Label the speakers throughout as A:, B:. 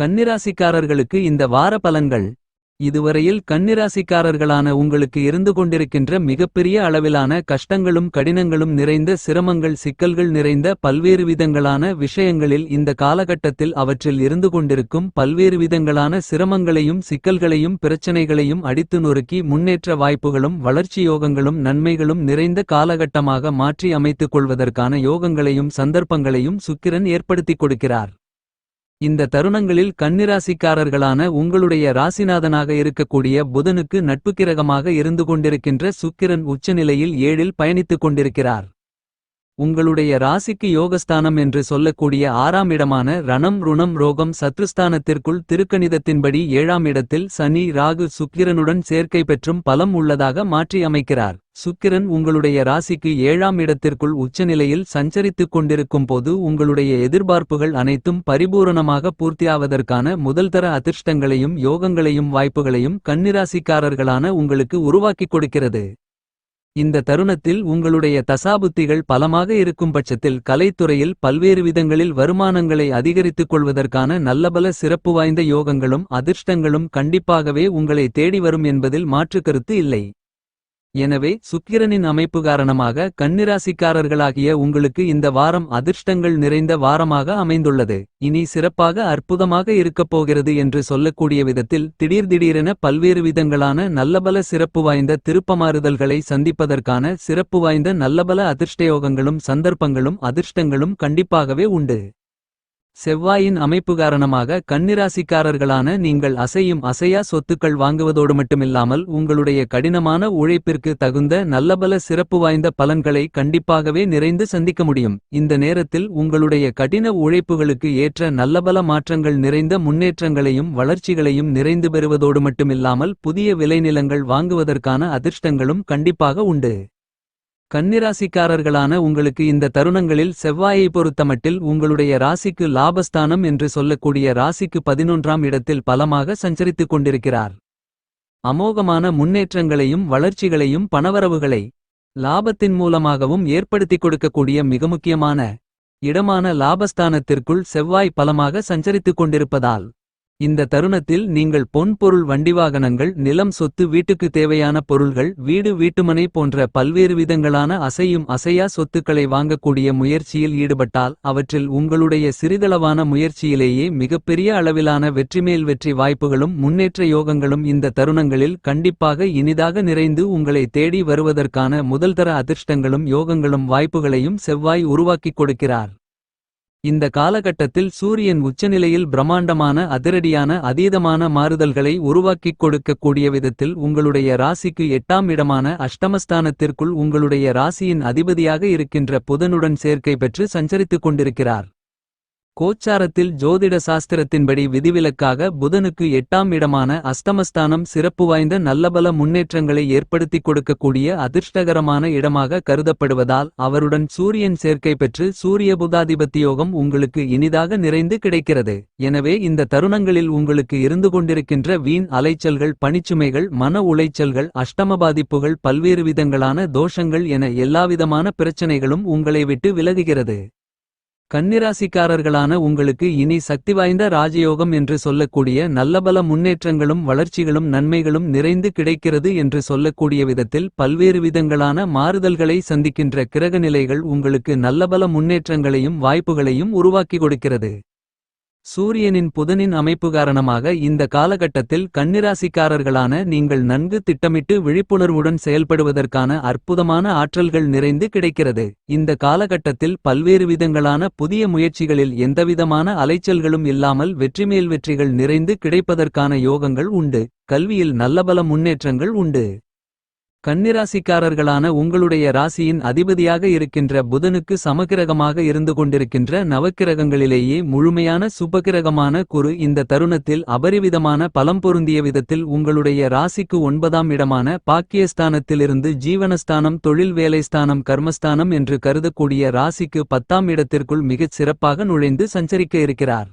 A: கன்னிராசிக்காரர்களுக்கு இந்த வார பலன்கள். இதுவரையில் கன்னிராசிக்காரர்களான உங்களுக்கு இருந்து கொண்டிருக்கின்ற மிகப்பெரிய அளவிலான கஷ்டங்களும் கடினங்களும் நிறைந்த சிரமங்கள் சிக்கல்கள் நிறைந்த பல்வேறு விதங்களான விஷயங்களில் இந்த காலகட்டத்தில் அவற்றில் இருந்து கொண்டிருக்கும் பல்வேறு விதங்களான சிரமங்களையும் சிக்கல்களையும் பிரச்சனைகளையும் அடித்து நொறுக்கி முன்னேற்ற வாய்ப்புகளும் வளர்ச்சி யோகங்களும் நன்மைகளும் நிறைந்த காலகட்டமாக மாற்றி அமைத்துக் கொள்வதற்கான யோகங்களையும் சந்தர்ப்பங்களையும் சுக்கிரன் ஏற்படுத்திக் கொடுக்கிறார். இந்த தருணங்களில் கன்னிராசிக்காரர்களான உங்களுடைய ராசிநாதனாக இருக்கக்கூடிய புதனுக்கு நட்புக்கிரகமாக இருந்து கொண்டிருக்கின்ற சுக்கிரன் உச்சநிலையில் ஏழில் பயணித்துக் கொண்டிருக்கிறார். உங்களுடைய ராசிக்கு யோகஸ்தானம் என்று சொல்லக்கூடிய ஆறாம் இடமான ரணம் ருணம் ரோகம் சத்ருஸ்தானத்திற்குள் திருக்கணிதத்தின்படி ஏழாம் இடத்தில் சனி ராகு சுக்கிரனுடன் சேர்க்கை பெற்றும் பலம் உள்ளதாக மாற்றி அமைக்கிறார். சுக்கிரன் உங்களுடைய ராசிக்கு ஏழாம் இடத்திற்குள் உச்சநிலையில் சஞ்சரித்துக் கொண்டிருக்கும் போது உங்களுடைய எதிர்பார்ப்புகள் அனைத்தும் பரிபூரணமாக பூர்த்தியாவதற்கான முதல்தர அதிர்ஷ்டங்களையும் யோகங்களையும் வாய்ப்புகளையும் கன்னிராசிக்காரர்களான உங்களுக்கு உருவாக்கிக் கொடுக்கிறது. இந்த தருணத்தில் உங்களுடைய தசாபுத்திகள் பலமாக இருக்கும் பட்சத்தில் கலைத்துறையில் பல்வேறு விதங்களில் வருமானங்களை அதிகரித்துக் கொள்வதற்கான நல்லபல சிறப்பு வாய்ந்த யோகங்களும் அதிர்ஷ்டங்களும் கண்டிப்பாகவே உங்களை தேடி வரும் என்பதில் மாற்றுக்கருத்து இல்லை. எனவே சுக்கிரனின் அமைப்பு காரணமாக கன்னிராசிக்காரர்களாகிய உங்களுக்கு இந்த வாரம் அதிர்ஷ்டங்கள் நிறைந்த வாரமாக அமைந்துள்ளது. இனி சிறப்பாக அற்புதமாக இருக்கப் போகிறது என்று சொல்லக்கூடிய விதத்தில் திடீர் திடீரென பல்வேறு விதங்களான நல்லபல சிறப்பு வாய்ந்த திருப்பமாறுதல்களை சந்திப்பதற்கான சிறப்பு வாய்ந்த நல்லபல அதிர்ஷ்டயோகங்களும் சந்தர்ப்பங்களும் அதிர்ஷ்டங்களும் கண்டிப்பாகவே உண்டு. செவ்வாயின் அமைப்பு காரணமாக கன்னிராசிக்காரர்களான நீங்கள் அசையும் அசையா சொத்துக்கள் வாங்குவதோடு மட்டுமில்லாமல் உங்களுடைய கடினமான உழைப்பிற்கு தகுந்த நல்லபல சிறப்பு வாய்ந்த பலன்களை கண்டிப்பாகவே நிறைந்து சந்திக்க முடியும். இந்த நேரத்தில் உங்களுடைய கடின உழைப்புகளுக்கு ஏற்ற நல்லபல மாற்றங்கள் நிறைந்த முன்னேற்றங்களையும் வளர்ச்சிகளையும் நிறைந்து பெறுவதோடு மட்டுமில்லாமல் புதிய விளைநிலங்கள் வாங்குவதற்கான அதிர்ஷ்டங்களும் கண்டிப்பாக உண்டு. கன்னிராசிக்காரர்களான உங்களுக்கு இந்த தருணங்களில் செவ்வாயை பொறுத்தமட்டில் உங்களுடைய ராசிக்கு லாபஸ்தானம் என்று சொல்லக்கூடிய ராசிக்கு பதினொன்றாம் இடத்தில் பலமாக சஞ்சரித்துக் கொண்டிருக்கிறார். அமோகமான முன்னேற்றங்களையும் வளர்ச்சிகளையும் பணவரவுகளை லாபத்தின் மூலமாகவும் ஏற்படுத்திக் கொடுக்கக்கூடிய மிக முக்கியமான இடமான லாபஸ்தானத்திற்குள் செவ்வாய் பலமாக சஞ்சரித்துக் கொண்டிருப்பதால் இந்த தருணத்தில் நீங்கள் பொன் பொருள் வண்டிவாகனங்கள் நிலம் சொத்து வீட்டுக்கு தேவையான பொருள்கள் வீடு வீட்டுமனை போன்ற பல்வேறு விதங்களான அசையும் அசையா சொத்துக்களை வாங்கக்கூடிய முயற்சியில் ஈடுபட்டால் அவற்றில் உங்களுடைய சிறிதளவான முயற்சியிலேயே மிகப்பெரிய அளவிலான வெற்றிமேல் வெற்றி வாய்ப்புகளும் முன்னேற்ற யோகங்களும் இந்த தருணங்களில் கண்டிப்பாக இனிதாக நிறைந்து உங்களை தேடி வருவதற்கான முதல்தர அதிர்ஷ்டங்களும் யோகங்களும் வாய்ப்புகளையும் செவ்வாய் உருவாக்கிக் கொடுக்கிறார். இந்த காலகட்டத்தில் சூரியன் உச்சநிலையில் பிரம்மாண்டமான அதிரடியான அதீதமான மாறுதல்களை உருவாக்கிக் கொடுக்கக்கூடிய விதத்தில் உங்களுடைய ராசிக்கு எட்டாம் இடமான அஷ்டமஸ்தானத்திற்குள் உங்களுடைய ராசியின் அதிபதியாக இருக்கின்ற புதனுடன் சேர்க்கை பெற்று சஞ்சரித்துக் கொண்டிருக்கிறார். கோச்சாரத்தில் ஜோதிட சாஸ்திரத்தின்படி விதிவிலக்காக புதனுக்கு எட்டாம் இடமான அஸ்தமஸ்தானம் சிறப்பு வாய்ந்த நல்லபல முன்னேற்றங்களை ஏற்படுத்திக் கொடுக்கக்கூடிய அதிர்ஷ்டகரமான இடமாக கருதப்படுவதால் அவருடன் சூரியன் சேர்க்கை பெற்று சூரிய புதாதிபத்தியோகம் உங்களுக்கு இனிதாக நிறைந்து கிடைக்கிறது. எனவே இந்த தருணங்களில் உங்களுக்கு இருந்து கொண்டிருக்கின்ற வீண் அலைச்சல்கள் பணிச்சுமைகள் மன உளைச்சல்கள் அஷ்டம பாதிப்புகள் பல்வேறு விதங்களான தோஷங்கள் என எல்லாவிதமான பிரச்சனைகளும் உங்களை விட்டு விலகுகிறது. கன்னிராசிக்காரர்களான உங்களுக்கு இனி சக்தி வாய்ந்த ராஜயோகம் என்று சொல்லக்கூடிய நல்லபல முன்னேற்றங்களும் வளர்ச்சிகளும் நன்மைகளும் நிறைந்து கிடைக்கிறது என்று சொல்லக்கூடிய விதத்தில் பல்வேறு விதங்களான மாறுதல்களை சந்திக்கின்ற கிரகநிலைகள் உங்களுக்கு நல்லபல முன்னேற்றங்களையும் வாய்ப்புகளையும் உருவாக்கி கொடுக்கிறது. சூரியனின் புதனின் அமைப்பு காரணமாக இந்த காலகட்டத்தில் கன்னிராசிக்காரர்களான நீங்கள் நன்கு திட்டமிட்டு விழிப்புணர்வுடன் செயல்படுவதற்கான அற்புதமான ஆற்றல்கள் நிறைந்து கிடைக்கிறது. இந்த காலகட்டத்தில் பல்வேறு விதங்களான புதிய முயற்சிகளில் எந்தவிதமான அலைச்சல்களும் இல்லாமல் வெற்றிமேல் வெற்றிகள் நிறைந்து கிடைப்பதற்கான யோகங்கள் உண்டு. கல்வியில் நல்லபல முன்னேற்றங்கள் உண்டு. கன்னிராசிக்காரர்களான உங்களுடைய ராசியின் அதிபதியாக இருக்கின்ற புதனுக்கு சமகிரகமாக இருந்து கொண்டிருக்கின்ற நவக்கிரகங்களிலேயே முழுமையான சுபகிரகமான குரு இந்த தருணத்தில் அபரிவிதமான பலம் பொருந்திய விதத்தில் உங்களுடைய ராசிக்கு ஒன்பதாம் இடமான பாக்கியஸ்தானத்திலிருந்து ஜீவனஸ்தானம் தொழில் வேலைஸ்தானம் கர்மஸ்தானம் என்று கருதக்கூடிய ராசிக்கு பத்தாம் இடத்திற்குள் மிகச் சிறப்பாக நுழைந்து சஞ்சரிக்க இருக்கிறார்.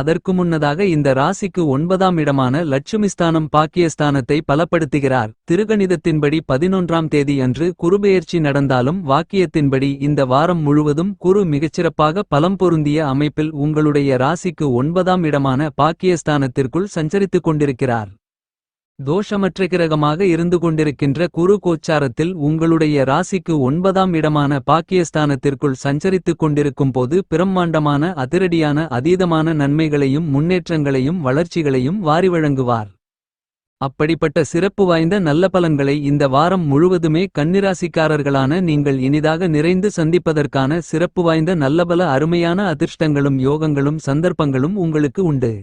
A: அதற்கு முன்னதாக இந்த ராசிக்கு ஒன்பதாம் இடமான லட்சுமிஸ்தானம் பாக்கியஸ்தானத்தை பலப்படுத்துகிறார். திருகணிதத்தின்படி பதினொன்றாம் தேதி அன்று குருபெயர்ச்சி நடந்தாலும் வாக்கியத்தின்படி இந்த வாரம் முழுவதும் குரு மிகச்சிறப்பாக பலம் பொருந்திய அமைப்பில் உங்களுடைய ராசிக்கு ஒன்பதாம் இடமான பாக்கியஸ்தானத்திற்குள் சஞ்சரித்துக் கொண்டிருக்கிறார். தோஷமற்ற கிரகமாக இருந்து கொண்டிருக்கின்ற குரு கோச்சாரத்தில் உங்களுடைய ராசிக்கு ஒன்பதாம் இடமான பாக்கியஸ்தானத்திற்குள் சஞ்சரித்துக் கொண்டிருக்கும் போது பிரம்மாண்டமான அதிரடியான அதீதமான நன்மைகளையும் முன்னேற்றங்களையும் வளர்ச்சிகளையும் வாரி வழங்குவார். அப்படிப்பட்ட சிறப்பு வாய்ந்த நல்ல பலன்களை இந்த வாரம் முழுவதுமே கன்னிராசிக்காரர்களான நீங்கள் இனிதாக நிறைந்து சந்திப்பதற்கான சிறப்பு வாய்ந்த நல்லபல அருமையான அதிர்ஷ்டங்களும் யோகங்களும் சந்தர்ப்பங்களும் உங்களுக்கு உண்டு.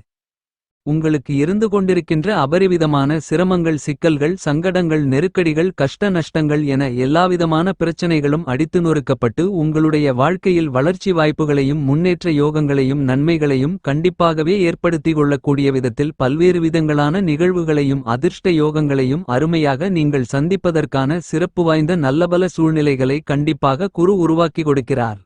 A: உங்களுக்கு இருந்து கொண்டிருக்கின்ற அபரிவிதமான சிரமங்கள் சிக்கல்கள் சங்கடங்கள் நெருக்கடிகள் கஷ்ட நஷ்டங்கள் என எல்லாவிதமான பிரச்சனைகளும் அடித்து நொறுக்கப்பட்டு உங்களுடைய வாழ்க்கையில் வளர்ச்சி வாய்ப்புகளையும் முன்னேற்ற யோகங்களையும் நன்மைகளையும் கண்டிப்பாகவே ஏற்படுத்திக் கொள்ளக்கூடிய விதத்தில் பல்வேறு விதங்களான நிகழ்வுகளையும் அதிர்ஷ்ட யோகங்களையும் அருமையாக நீங்கள் சந்திப்பதற்கான சிறப்பு வாய்ந்த நல்லபல சூழ்நிலைகளை கண்டிப்பாக குரு உருவாக்கி கொடுக்கிறார்.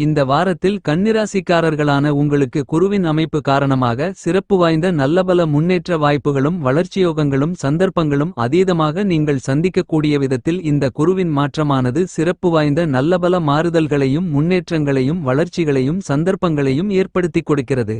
A: இந்த வாரத்தில் கன்னிராசிக்காரர்களான உங்களுக்கு குருவின் அமைப்பு காரணமாக சிறப்பு வாய்ந்த நல்லபல முன்னேற்ற வாய்ப்புகளும் வளர்ச்சியோகங்களும் சந்தர்ப்பங்களும் அதீதமாக நீங்கள் சந்திக்கக்கூடிய விதத்தில் இந்த குருவின் மாற்றமானது சிறப்பு வாய்ந்த நல்லபல மாறுதல்களையும் முன்னேற்றங்களையும் வளர்ச்சிகளையும் சந்தர்ப்பங்களையும் ஏற்படுத்திக் கொடுக்கிறது.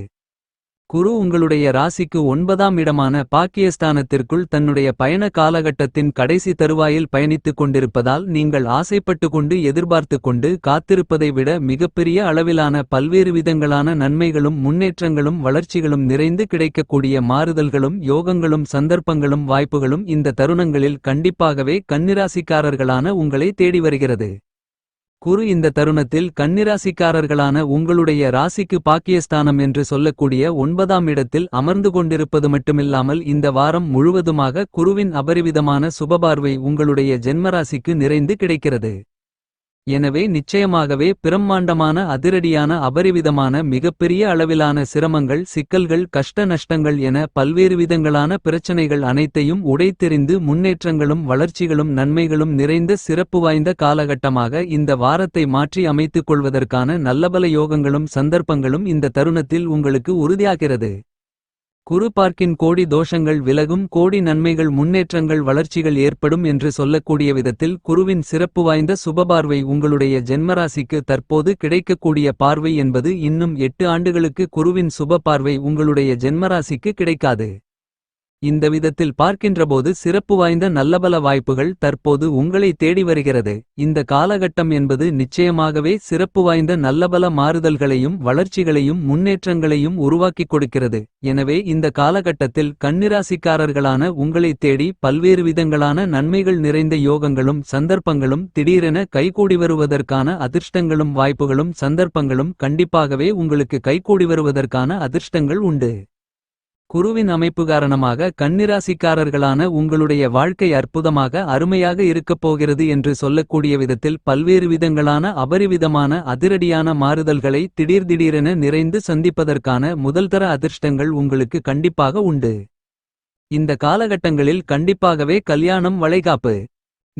A: குரு உங்களுடைய ராசிக்கு ஒன்பதாம் இடமான பாக்கியஸ்தானத்திற்குள் தன்னுடைய பயண காலகட்டத்தின் கடைசி தருவாயில் பயணித்துக் கொண்டிருப்பதால் நீங்கள் ஆசைப்பட்டு கொண்டு எதிர்பார்த்து கொண்டு காத்திருப்பதை விட மிகப்பெரிய அளவிலான பல்வேறு விதங்களான நன்மைகளும் முன்னேற்றங்களும் வளர்ச்சிகளும் நிறைந்து கிடைக்கக்கூடிய மாறுதல்களும் யோகங்களும் சந்தர்ப்பங்களும் வாய்ப்புகளும் இந்த தருணங்களில் கண்டிப்பாகவே கன்னிராசிக்காரர்களான உங்களை தேடி வருகிறது. குரு இந்த தருணத்தில் கன்னிராசிக்காரர்களான உங்களுடைய ராசிக்கு பாக்கியஸ்தானம் என்று சொல்லக்கூடிய ஒன்பதாம் இடத்தில் அமர்ந்து கொண்டிருப்பது மட்டுமில்லாமல் இந்த வாரம் முழுவதுமாக குருவின் அபரிவிதமான சுபபார்வை உங்களுடைய ஜென்மராசிக்கு நிறைந்து கிடைக்கிறது. எனவே நிச்சயமாகவே பிரம்மாண்டமான அதிரடியான அபரிவிதமான மிகப்பெரிய அளவிலான சிரமங்கள் சிக்கல்கள் கஷ்ட நஷ்டங்கள் என பல்வேறு விதங்களான பிரச்சனைகள் அனைத்தையும் உடைத்தெறிந்து முன்னேற்றங்களும் வளர்ச்சிகளும் நன்மைகளும் நிறைந்த சிறப்பு வாய்ந்த காலகட்டமாக இந்த வாரத்தை மாற்றி அமைத்துக் கொள்வதற்கான நல்லபல யோகங்களும் சந்தர்ப்பங்களும் இந்த தருணத்தில் உங்களுக்கு உறுதியாகிறது. குரு பார்க்கின் கோடி தோஷங்கள் விலகும் கோடி நன்மைகள் முன்னேற்றங்கள் வளர்ச்சிகள் ஏற்படும் என்று சொல்லக்கூடிய விதத்தில் குருவின் சிறப்பு வாய்ந்த சுபபார்வை உங்களுடைய ஜென்மராசிக்கு தற்போது கிடைக்கக்கூடிய பார்வை என்பது இன்னும் எட்டு ஆண்டுகளுக்கு குருவின் சுப பார்வை உங்களுடைய ஜென்மராசிக்கு கிடைக்காது. இந்த விதத்தில் பார்க்கின்றபோது சிறப்பு வாய்ந்த நல்லபல வாய்ப்புகள் தற்போது உங்களை தேடி வருகிறது. இந்த காலகட்டம் என்பது நிச்சயமாகவே சிறப்பு வாய்ந்த நல்லபல மாறுதல்களையும் வளர்ச்சிகளையும் முன்னேற்றங்களையும் உருவாக்கிக் கொடுக்கிறது. எனவே இந்த காலகட்டத்தில் கண்ணிராசிக்காரர்களான உங்களை தேடி பல்வேறு விதங்களான நன்மைகள் நிறைந்த யோகங்களும் சந்தர்ப்பங்களும் திடீரென கைகூடி வருவதற்கான அதிர்ஷ்டங்களும் வாய்ப்புகளும் சந்தர்ப்பங்களும் கண்டிப்பாகவே உங்களுக்கு கைகூடி வருவதற்கான அதிர்ஷ்டங்கள் உண்டு. குருவின் அமைப்பு காரணமாக கன்னிராசிக்காரர்களான உங்களுடைய வாழ்க்கை அற்புதமாக அருமையாக இருக்கப் போகிறது என்று சொல்லக்கூடிய விதத்தில் பல்வேறு விதங்களான அபரிவிதமான அதிரடியான மாறுதல்களை திடீர் திடீரென நிறைந்து சந்திப்பதற்கான முதல்தர அதிர்ஷ்டங்கள் உங்களுக்கு கண்டிப்பாக உண்டு. இந்த காலகட்டங்களில் கண்டிப்பாகவே கல்யாணம் வளைகாப்பு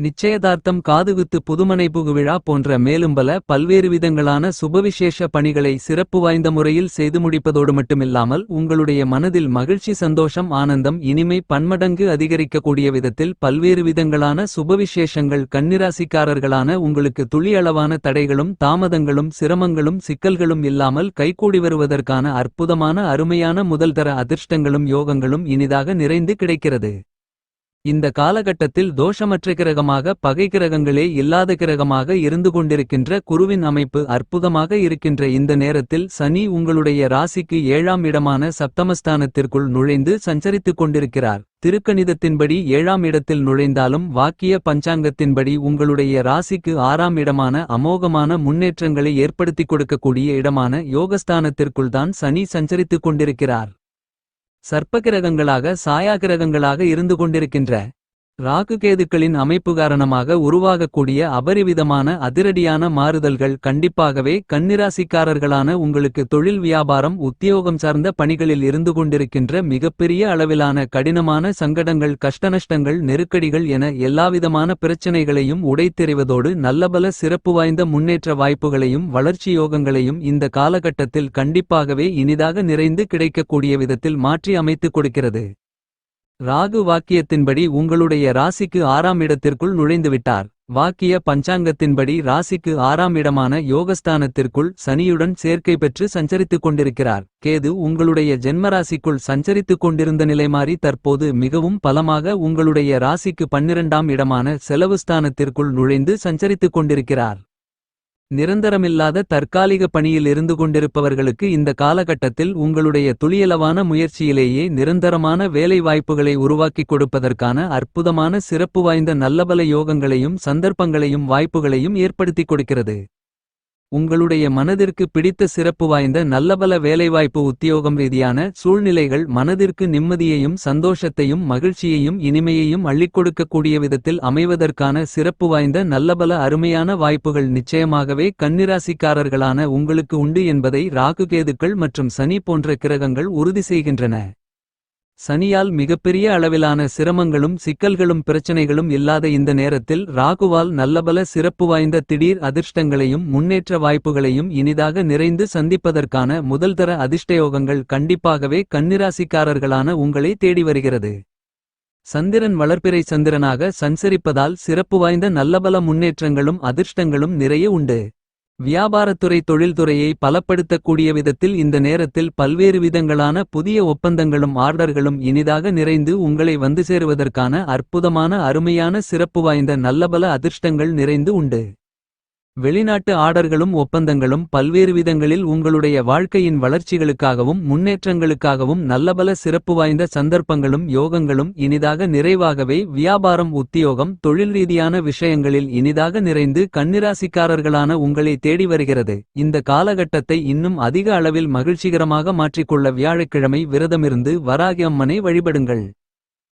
A: நிச்சயதார்த்தம் காதுகுத்து புதுமனை புகுவிழா போன்ற மேலும் பல பல்வேறு விதங்களான சுபவிசேஷ பணிகளை சிறப்பு வாய்ந்த முறையில் செய்து முடிப்பதோடு மட்டுமில்லாமல் உங்களுடைய மனதில் மகிழ்ச்சி சந்தோஷம் ஆனந்தம் இனிமை பன்மடங்கு அதிகரிக்கக்கூடிய விதத்தில் பல்வேறு விதங்களான சுபவிசேஷங்கள் கன்னிராசிக்காரர்களான உங்களுக்கு துளி அளவான தடைகளும் தாமதங்களும் சிரமங்களும் சிக்கல்களும் இல்லாமல் கைகூடி வருவதற்கான அற்புதமான அருமையான முதல்தர அதிர்ஷ்டங்களும் யோகங்களும் இனிதாக நிறைந்து கிடைக்கிறது. இந்த காலகட்டத்தில் தோஷமற்ற கிரகமாக பகை கிரகங்களே இல்லாத கிரகமாக இருந்து கொண்டிருக்கின்ற குருவின் அமைப்பு அற்புதமாக இருக்கின்ற இந்த நேரத்தில் சனி உங்களுடைய ராசிக்கு ஏழாம் இடமான சப்தமஸ்தானத்திற்குள் நுழைந்து சஞ்சரித்துக் கொண்டிருக்கிறார். திருக்கணிதத்தின்படி ஏழாம் இடத்தில் நுழைந்தாலும் வாக்கிய பஞ்சாங்கத்தின்படி உங்களுடைய ராசிக்கு ஆறாம் இடமான அமோகமான முன்னேற்றங்களை ஏற்படுத்திக் கொடுக்கக்கூடிய இடமான யோகஸ்தானத்திற்குள் தான் சனி சஞ்சரித்துக் கொண்டிருக்கிறார். சர்ப்பகிரகங்களாக சாயாகிரகங்களாக இருந்து கொண்டிருக்கின்ற ராகுகேதுக்களின் அமைப்பு காரணமாக உருவாகக்கூடிய அபரிவிதமான அதிரடியான மாறுதல்கள் கண்டிப்பாகவே கன்னிராசிக்காரர்களான உங்களுக்கு தொழில் வியாபாரம் உத்தியோகம் சார்ந்த பணிகளில் இருந்து கொண்டிருக்கின்ற மிகப்பெரிய அளவிலான கடினமான சங்கடங்கள் கஷ்டநஷ்டங்கள் நெருக்கடிகள் என எல்லாவிதமான பிரச்சனைகளையும் உடைத்தெறிவதோடு நல்லபல சிறப்பு வாய்ந்த முன்னேற்ற வாய்ப்புகளையும் வளர்ச்சி யோகங்களையும் இந்த காலகட்டத்தில் கண்டிப்பாகவே இனிதாக நிறைந்து கிடைக்கக்கூடிய விதத்தில் மாற்றி அமைத்துக் கொடுக்கிறது. ராகு வாக்கியத்தின்படி உங்களுடைய ராசிக்கு ஆறாம் இடத்திற்குள் நுழைந்துவிட்டார். வாக்கிய பஞ்சாங்கத்தின்படி ராசிக்கு ஆறாம் இடமான யோகஸ்தானத்திற்குள் சனியுடன் சேர்க்கை பெற்று சஞ்சரித்துக் கொண்டிருக்கிறார். கேது உங்களுடைய ஜென்மராசிக்குள் சஞ்சரித்துக் கொண்டிருந்த நிலை மாறி தற்போது மிகவும் பலமாக உங்களுடைய ராசிக்கு பன்னிரண்டாம் இடமான செலவுஸ்தானத்திற்குள் நுழைந்து சஞ்சரித்துக் கொண்டிருக்கிறார். நிரந்தரமில்லாத தற்காலிக பணியில் இருந்து கொண்டிருப்பவர்களுக்கு இந்த காலகட்டத்தில் உங்களுடைய துளியளவான முயற்சியிலேயே நிரந்தரமான வேலை வாய்ப்புகளை உருவாக்கிக் கொடுப்பதற்கான அற்புதமான சிறப்பு வாய்ந்த நல்லபல யோகங்களையும் சந்தர்ப்பங்களையும் வாய்ப்புகளையும் ஏற்படுத்திக் கொடுக்கிறது. உங்களுடைய மனதிற்கு பிடித்த சிறப்பு வாய்ந்த நல்லபல வேலைவாய்ப்பு உத்தியோகம் ரீதியான சூழ்நிலைகள் மனதிற்கு நிம்மதியையும் சந்தோஷத்தையும் மகிழ்ச்சியையும் இனிமையையும் அள்ளிக் கொடுக்கக்கூடிய விதத்தில் அமைவதற்கான சிறப்பு வாய்ந்த நல்லபல அருமையான வாய்ப்புகள் நிச்சயமாகவே கன்னிராசிக்காரர்களான உங்களுக்கு உண்டு என்பதை ராகுகேதுக்கள் மற்றும் சனி போன்ற கிரகங்கள் உறுதி செய்கின்றன. சனியால் மிகப்பெரிய அளவிலான சிரமங்களும் சிக்கல்களும் பிரச்சனைகளும் இல்லாத இந்த நேரத்தில் ராகுவால் நல்லபல சிறப்பு வாய்ந்த திடீர் அதிர்ஷ்டங்களையும் முன்னேற்ற வாய்ப்புகளையும் இனிதாக நிறைந்து சந்திப்பதற்கான முதல்தர அதிர்ஷ்டயோகங்கள் கண்டிப்பாகவே கண்ணிராசிக்காரர்களான உங்களை தேடி வருகிறது. சந்திரன் வளர்ப்பிறை சந்திரனாக சஞ்சரிப்பதால் சிறப்பு வாய்ந்த நல்லபல முன்னேற்றங்களும் அதிர்ஷ்டங்களும் நிறைய உண்டு. வியாபாரத்துறை தொழில்துறையை பலப்படுத்தக்கூடிய விதத்தில் இந்த நேரத்தில் பல்வேறு விதங்களான புதிய ஒப்பந்தங்களும் ஆர்டர்களும் இனிதாக நிறைந்து உங்களை வந்து சேருவதற்கான அற்புதமான அருமையான சிறப்பு வாய்ந்த நல்லபல அதிர்ஷ்டங்கள் நிறைந்து உண்டு. வெளிநாட்டு ஆர்டர்களும் ஒப்பந்தங்களும் பல்வேறு விதங்களில் உங்களுடைய வாழ்க்கையின் வளர்ச்சிகளுக்காகவும் முன்னேற்றங்களுக்காகவும் நல்லபல சிறப்பு வாய்ந்த சந்தர்ப்பங்களும் யோகங்களும் இனிதாக நிறைவாகவே வியாபாரம் உத்தியோகம் தொழில் ரீதியான விஷயங்களில் இனிதாக நிறைந்து கண்ணிராசிக்காரர்களான உங்களை தேடி வருகிறது. இந்த காலகட்டத்தை இன்னும் அதிக அளவில் மகிழ்ச்சிகரமாக மாற்றிக்கொள்ள வியாழக்கிழமை விரதமிருந்து வராகி அம்மனை வழிபடுங்கள்.